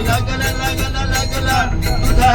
लागला लागला लागला. तुझा